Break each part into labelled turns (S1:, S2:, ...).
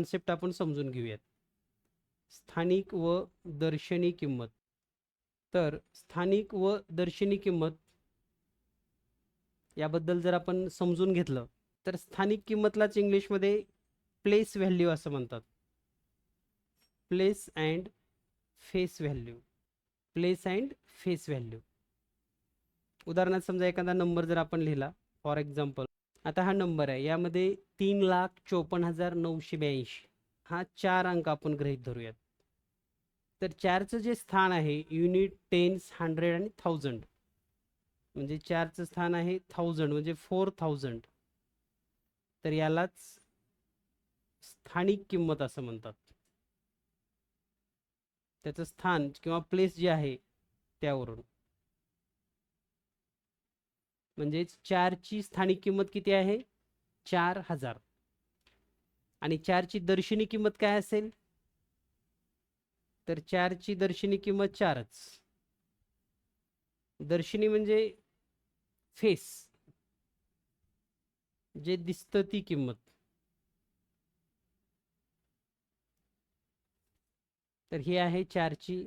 S1: Concept आपण समजून घेऊयात. स्थानिक व दर्शनी किंमत. तर स्थानिक व दर्शनी किंमत याबद्दल जर आपण समजून घेतलं तर स्थानिक किंमतलाच इंग्लिशमध्ये प्लेस व्हॅल्यू असं म्हणतात. Place and face value place and face value उदाहरणार्थ समजा एखादा नंबर जर आपण लिहिला फॉर एक्झाम्पल आता हा नंबर आहे. यामध्ये तीन लाख चोपन्न हजार नऊशे ब्याऐंशी. हा चार अंक आपण गृहीत धरूयात. तर चारचं जे स्थान आहे युनिट टेन्स हंड्रेड आणि थाउजंड म्हणजे चारचं स्थान आहे थाउजंड म्हणजे फोर थाउजंड तर यालाच स्थानिक किंमत असं म्हणतात. त्याचं स्थान किंवा प्लेस जे आहे त्यावरून. म्हणजेच चारची स्थानिक किंमत किती आहे? चार हजार. आणि चारची दर्शनी किंमत काय असेल? तर चारची दर्शनी किंमत चारच. दर्शनी म्हणजे फेस. जे दिसतं ती किंमत. तर ही आहे चारची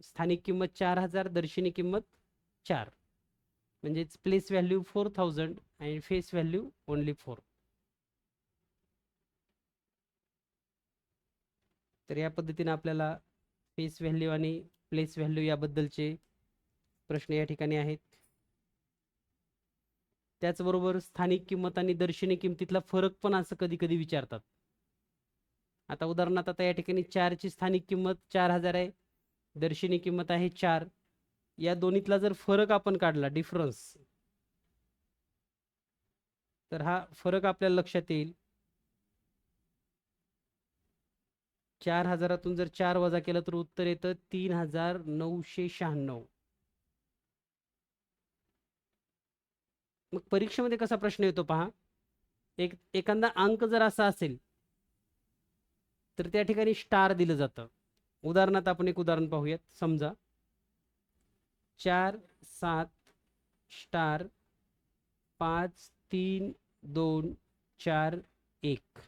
S1: स्थानिक किंमत चार हजार दर्शनी किंमत चार. म्हणजेच प्लेस व्हॅल्यू फोर थाउजंड आणि फेस व्हॅल्यू ओनली फोर तर या पद्धतीने आपल्याला फेस व्हॅल्यू आणि प्लेस व्हॅल्यू याबद्दलचे प्रश्न या ठिकाणी आहेत. त्याचबरोबर स्थानिक किंमत आणि दर्शनी किंमतीतला फरक पण असं कधी कधी विचारतात. आता उदाहरणार्थ आता या ठिकाणी चारची स्थानिक किंमत चार हजार आहे दर्शनी किंमत आहे चार. या दोन्हीतला जर फरक आपण काढला डिफरन्स तर हा फरक आपल्याला लक्षात येईल. चार हजारातून जर चार वजा केलं तर उत्तर येतं तीन हजार नऊशे शहाण्णव. मग परीक्षेमध्ये कसा प्रश्न येतो पहा. एक एखादा अंक जर असा असेल तर त्या ठिकाणी स्टार दिलं जातं. उदाहरणार्थ आपण एक उदाहरण पाहूयात समजा. चार सात स्टार पाच तीन दोन चार एक.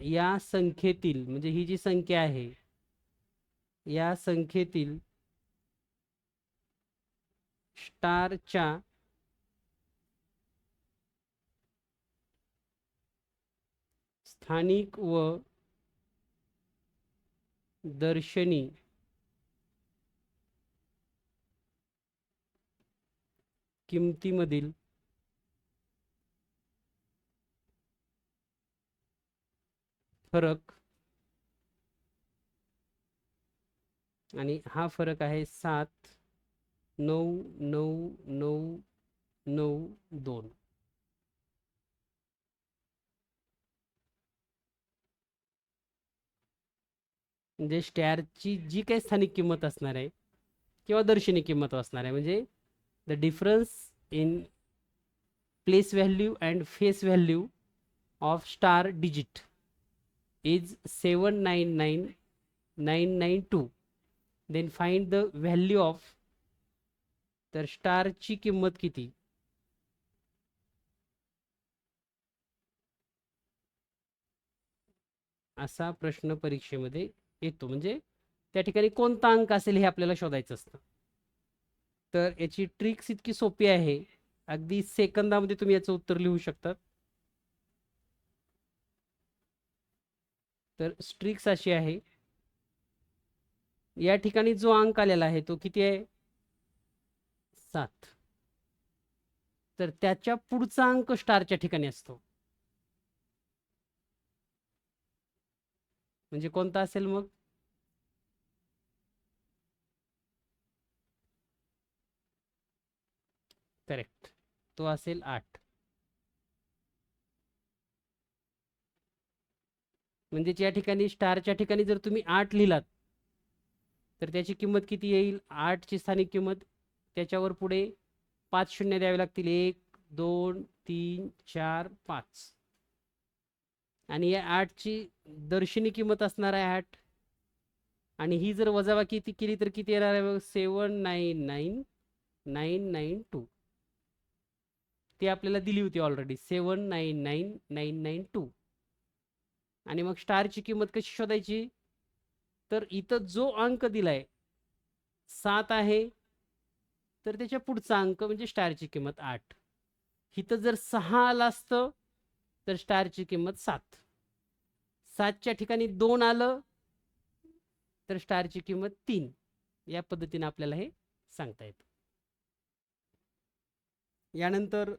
S1: या संख्येतील म्हणजे ही जी संख्या आहे या संख्येतील स्टारच्या स्थानिक व दर्शनी किमतीमधील फरक आणि हा फरक आहे सात नऊ नऊ नऊ नऊ दोन. म्हणजे स्टॅरची जी काही स्थानिक किंमत असणार आहे किंवा दर्शनी किंमत असणार आहे म्हणजे the difference in place value and face value of star digit is seven nine nine nine nine two. Then the value of तर स्टारची किंमत किती? असा प्रश्न परीक्षेमध्ये येतो. म्हणजे त्या ठिकाणी कोणता अंक असेल हे आपल्याला शोधायचं असतं. तर याची ट्रिक्स इतकी सोपी आहे. अगदी सेकंदामध्ये तुम्ही याचं उत्तर लिहू शकतात तर स्ट्रिक्स अशी आहे. या ठिकाणी जो अंक आलेला आहे तो किती आहे? सात. तर त्याच्या पुढचा अंक स्टारच्या ठिकाणी असतो. म्हणजे कोणता असेल मग? करेक्ट. तो असेल आठ. म्हणजे या ठिकाणी स्टारच्या ठिकाणी जर तुम्ही आठ लिहिलात तर त्याची किंमत किती येईल? आठची स्थानिक किंमत त्याच्यावर पुढे पाच शून्य द्यावे लागतील. एक दोन तीन चार पाच. आणि या आठची दर्शनी किंमत असणार आहे आठ. आणि ही जर वजाबाकी किती केली तर किती येणार आहे seven nine nine nine nine two. ती आपल्याला दिली होती already seven nine nine nine nine two आणि मग स्टारची किंमत कशी शोधायची? तर इथं जो अंक दिलाय सात आहे तर त्याच्या पुढचा अंक म्हणजे स्टारची किंमत आठ. इथं जर सहा आलं असतं तर स्टारची किंमत सात. सातच्या ठिकाणी दोन आलं तर स्टारची किंमत तीन. या पद्धतीने आपल्याला हे सांगता येतं. यानंतर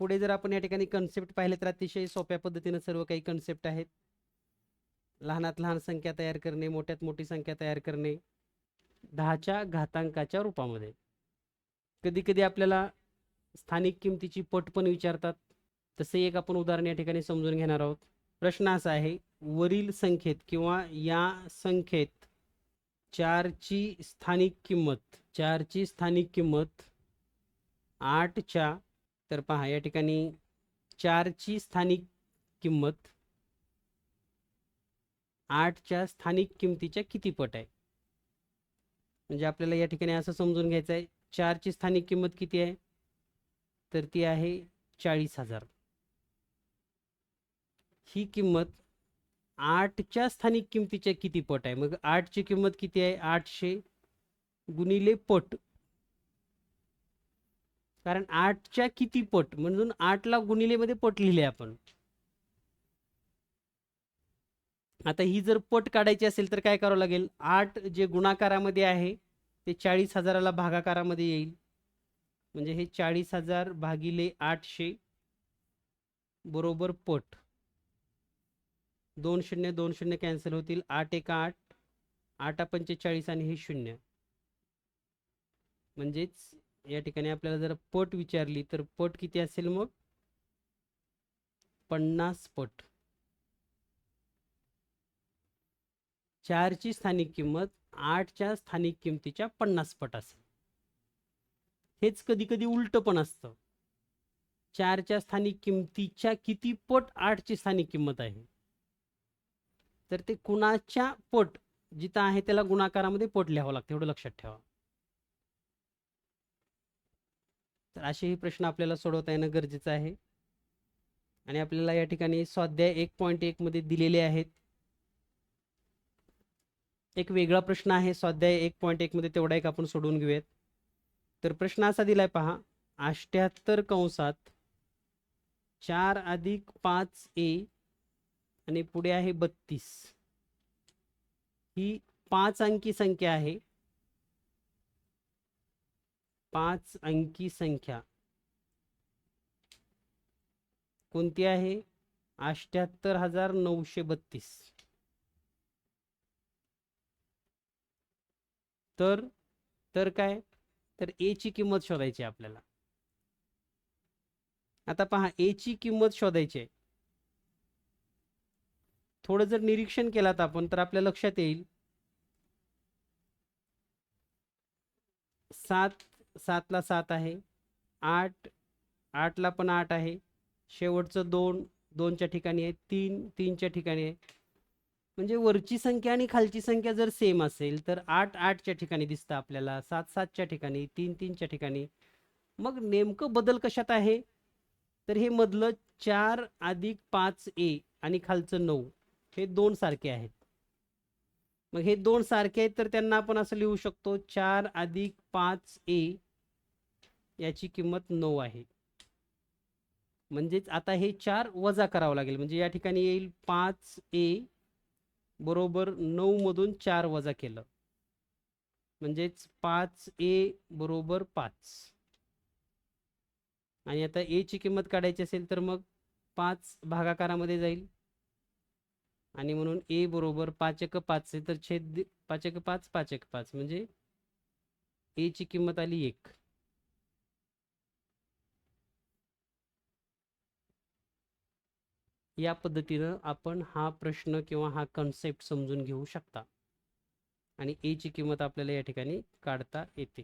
S1: पुढे जर आपण या ठिकाणी कन्सेप्ट पाहिले तर अतिशय सोप्या पद्धतीनं सर्व काही कन्सेप्ट आहेत. लहानात लहान संख्या तयार करणे मोठ्यात मोठी संख्या तयार करणे दहाच्या घातांकाच्या रूपामध्ये. कधी कधी आपल्याला स्थानिक किमतीची पट पण विचारतात. तसे एक आपण उदाहरण या ठिकाणी समजून घेणार आहोत. प्रश्न असा आहे वरील संख्येत किंवा या संख्येत चारची स्थानिक किंमत चारची स्थानिक किंमत आठच्या तर पहा या ठिकाणी चारची स्थानिक किंमत आठच्या स्थानिक किमतीच्या किती पट आहे? म्हणजे आपल्याला या ठिकाणी असं समजून घ्यायचं आहे चारची स्थानिक किंमत किती आहे? तर ती आहे चाळीस हजार. ही किंमत आठच्या स्थानिक किमतीच्या किती पट आहे? मग आठची किंमत किती आहे? आठशे गुणिले पट. कारण आठच्या किती पट? म्हणून आठला गुणिलेमध्ये पट लिहिले आपण. आता ही जर पट काढायची असेल तर काय करावं लागेल? आठ जे गुणाकारामध्ये आहे ते चाळीस हजाराला भागाकारामध्ये येईल. म्हणजे हे चाळीस हजार भागिले आठशे बरोबर पट. दोन शून्य दोन शून्य कॅन्सल होतील. आठ एक आठ. आठ पंचेचाळीस आणि हे शून्य. म्हणजेच या ठिकाणी आपल्याला जर पट विचारली तर पट किती असेल मग? पन्नास पट. चारची स्थानिक किंमत आठच्या स्थानिक किमतीच्या पन्नास पट असेल. हेच कधी कधी उलट पण असतं. चारच्या स्थानिक किमतीच्या किती पट आठची स्थानिक किंमत आहे? तर ते कुणाच्या पट जिथं आहे त्याला गुणाकारामध्ये पट लिहावं लागतं एवढं लक्षात ठेवा. तर असेही प्रश्न आपल्याला सोडवता येणं गरजेचं आहे. आणि आपल्याला या ठिकाणी स्वाध्याय एक पॉईंट एक मध्ये दिलेले आहेत. एक वेगळा प्रश्न आहे स्वाध्याय एक पॉईंट एक मध्ये तेवढा एक आपण सोडवून घेऊयात. तर प्रश्न असा दिलाय पहा अष्ट्याहत्तर कंसात चार अधिक पाच ए आणि पुढे आहे बत्तीस. ही पाच अंकी संख्या आहे. पाच अंकी संख्या. कोणती आहे? अष्ट्याहत्तर हजार नऊशे बत्तीस. तर तर काय? तर ए ची किंमत शोधायची आहे आपल्याला. आता पहा ए ची किंमत शोधायची आहे. थोडं जर निरीक्षण केलात आपण तर आपल्या लक्षात येईल. सात सातला सात आहे. आठ आठला पण आठ आहे. शेवटचं दोन दोनच्या ठिकाणी आहे. तीन तीनच्या ठिकाणी आहे. म्हणजे वरची संख्या आणि खालची संख्या जर सेम असेल तर आठ आठच्या ठिकाणी दिसतं आपल्याला. सात सातच्या ठिकाणी तीन तीनच्या ठिकाणी. मग नेमकं बदल कशात आहे? तर हे मधलं चार अधिक पाच ए आणि खालचं नऊ. हे दोन सारखे आहेत. मग हे दोन सारखे आहेत तर त्यांना आपण असं लिहू शकतो चार अधिक पाच ए याची किंमत नऊ आहे. म्हणजेच आता हे चार वजा करावं लागेल. म्हणजे या ठिकाणी येईल पाच ए बरोबर नऊ मधून चार वजा केलं. म्हणजेच पाच ए बरोबर पाच. आणि आता ए ची किंमत काढायची असेल तर मग पाच भागाकारामध्ये जाईल. आणि म्हणून ए बरोबर पाच एक पाच आहे तर छेद पाच एक पाच पाच एक पाच. म्हणजे ए ची किंमत आली एक. या पद्धतीनं आपण हा प्रश्न किंवा हा कन्सेप्ट समजून घेऊ शकता. आणि ए ची किंमत आपल्याला या ठिकाणी काढता येते.